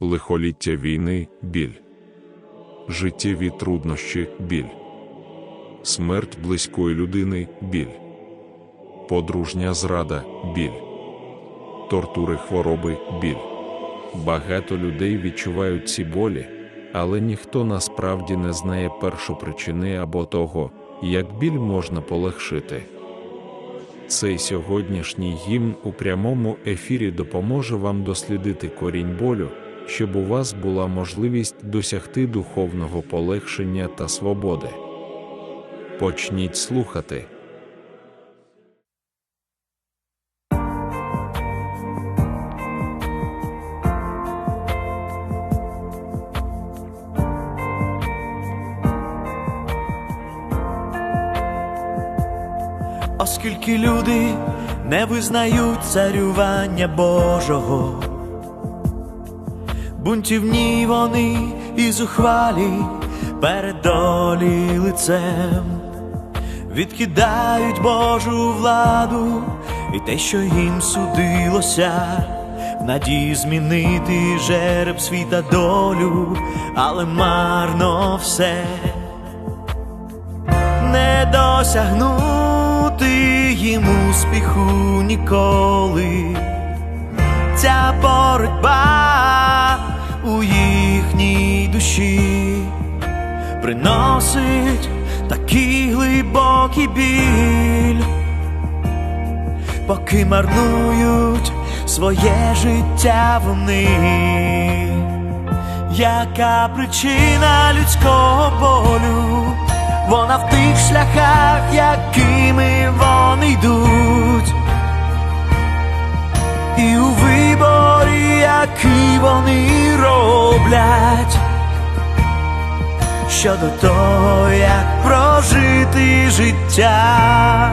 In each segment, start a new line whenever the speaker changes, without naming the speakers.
лихоліття війни біль, життєві труднощі біль, смерть близької людини біль, подружня зрада біль, тортури хвороби біль. Багато людей відчувають ці болі, але ніхто насправді не знає першопричини або того, як біль можна полегшити. Цей сьогоднішній гімн у прямому ефірі допоможе вам дослідити корінь болю, щоб у вас була можливість досягти духовного полегшення та свободи. Почніть слухати.
Оскільки люди не визнають царювання Божого, бунтівні вони і зухвалі перед долі лицем, відкидають Божу владу і те, що їм судилося, в надії змінити жереб світа долю, але марно все. Не досягнути їм успіху ніколи. Ця боротьба їхній душі приносить такий глибокий біль, поки марнують своє життя вони. Яка причина людського болю? Вона в тих шляхах, якими вони йдуть, і у виборі, який вони роблять, щодо того, як прожити життя.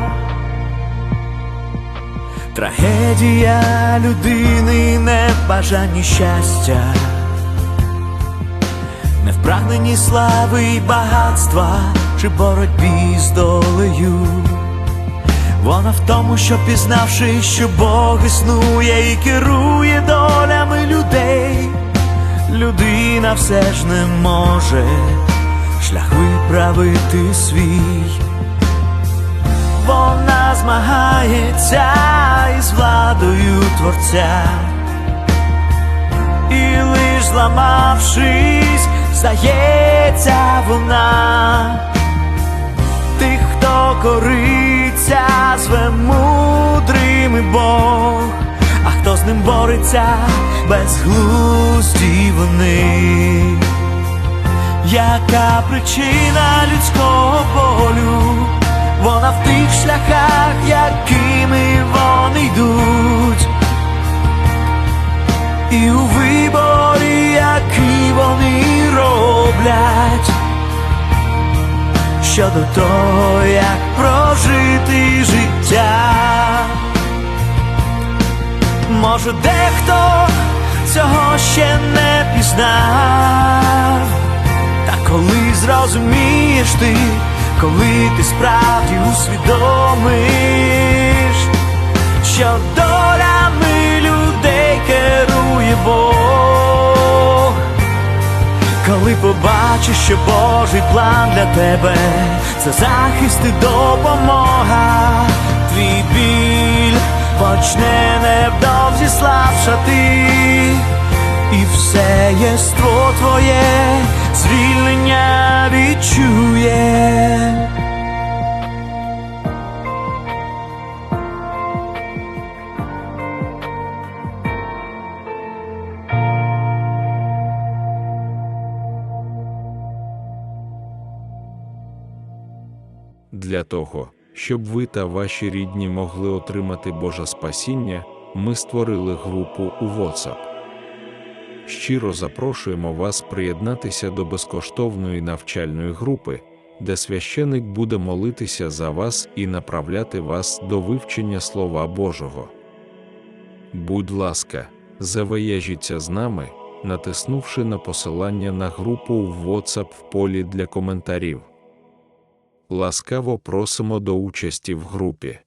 Трагедія людини не в бажанні щастя не в прагненні слави й багатства чи боротьбі з долею. Вона в тому, що пізнавши, що Бог існує і керує людина все ж не може шлях виправити свій. Вона змагається із владою Творця і лиш зламавшись, здається вона тих, хто кориться, зве хто з безглузді вони. Яка причина людського болю? Вона в тих шляхах, якими вони йдуть і у виборі, який вони роблять, щодо того, як прожити Може, дехто цього ще не пізнав, та коли зрозумієш ти, коли ти справді усвідомиш, що долями людей керує Бог, коли побачиш, що Божий план для тебе це захист і допомога, твій біль почне невдовзі слабшати, і все єство твоє звільнення відчує.
Для того, щоб ви та ваші рідні могли отримати Боже спасіння, ми створили групу у WhatsApp. Щиро запрошуємо вас приєднатися до безкоштовної навчальної групи, де священик буде молитися за вас і направляти вас до вивчення Слова Божого. Будь ласка, завияжіться з нами, натиснувши на посилання на групу в WhatsApp в полі для коментарів. Ласкаво просимо до участі в групі.